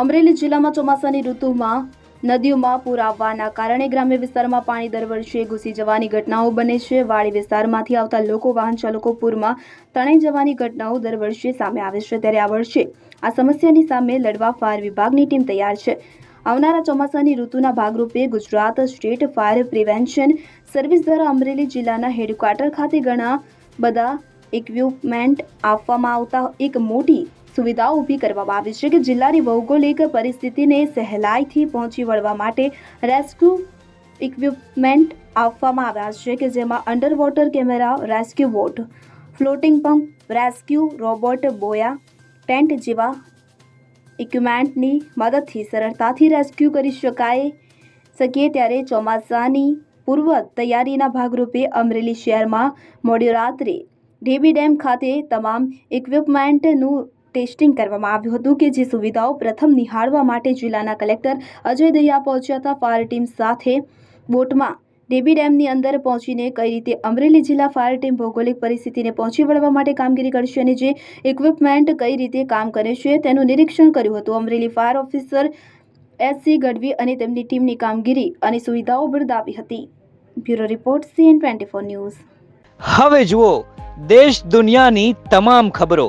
અમરેલી જિલ્લામાં ચોમાસાની ઋતુમાં નદીઓમાં પૂર આવવાના કારણે ગ્રામ્ય વિસ્તારમાં પાણી દર વર્ષે ઘૂસી જવાની ઘટનાઓ બને છે. વાડી વિસ્તારમાંથી આવતા લોકો, વાહન ચાલકો પૂરમાં તણાઈ જવાની ઘટનાઓ દર વર્ષે સામે આવે છે. ત્યારે આ વર્ષે આ સમસ્યાની સામે લડવા ફાયર વિભાગની ટીમ તૈયાર છે. આવનારા ચોમાસાની ઋતુના ભાગરૂપે Gujarat state fire prevention service દ્વારા અમરેલી જિલ્લાના હેડક્વાર્ટર ખાતે ઘણા બધા ઇક્વિપમેન્ટ આપવામાં આવતા. એક મોટી સુવિધાઓ ઊભી કરવામાં આવી છે કે જિલ્લાની ભૌગોલિક પરિસ્થિતિને સહેલાઈથી પહોંચી વળવા માટે રેસ્ક્યુ ઇક્વિપમેન્ટ આપવામાં આવ્યા છે કે જેમાં under water camera, rescue boat, floating pump, rescue robot, buoy, tent જેવા ઇક્વિપમેન્ટની મદદથી સરળતાથી રેસ્ક્યુ કરી શકાય શકીએ ત્યારે ચોમાસાની પૂર્વ તૈયારીના ભાગરૂપે અમરેલી શહેરમાં મોડી રાત્રે ઢેબી ડેમ ખાતે તમામ ઇક્વિપમેન્ટનું ટેસ્ટિંગ કરવામાં આવ્યું હતું કે જે સુવિધાઓ પ્રથમ નિહાળવા માટે જિલ્લાના કલેક્ટર અજય દહિયા પહોંચ્યા હતા. ફાયર ટીમ સાથે બોટમાં ડેબી ડેમની અંદર પહોંચીને કઈ રીતે અમરેલી જિલ્લા ફાયર ટીમ ભૌગોલિક પરિસ્થિતિને પહોંચી વળવા માટે કામગીરી કરશે અને જે ઇક્વિપમેન્ટ કઈ રીતે કામ કરે છે તેનું નિરીક્ષણ કર્યું હતું. Amreli fire officer SC Gadhvi અને તેમની ટીમની કામગીરી અને સુવિધાઓ બિરદાવી હતી. Bureau report CN twenty four news. હવે જુઓ, દેશ દુનિયાની તમામ ખબરો.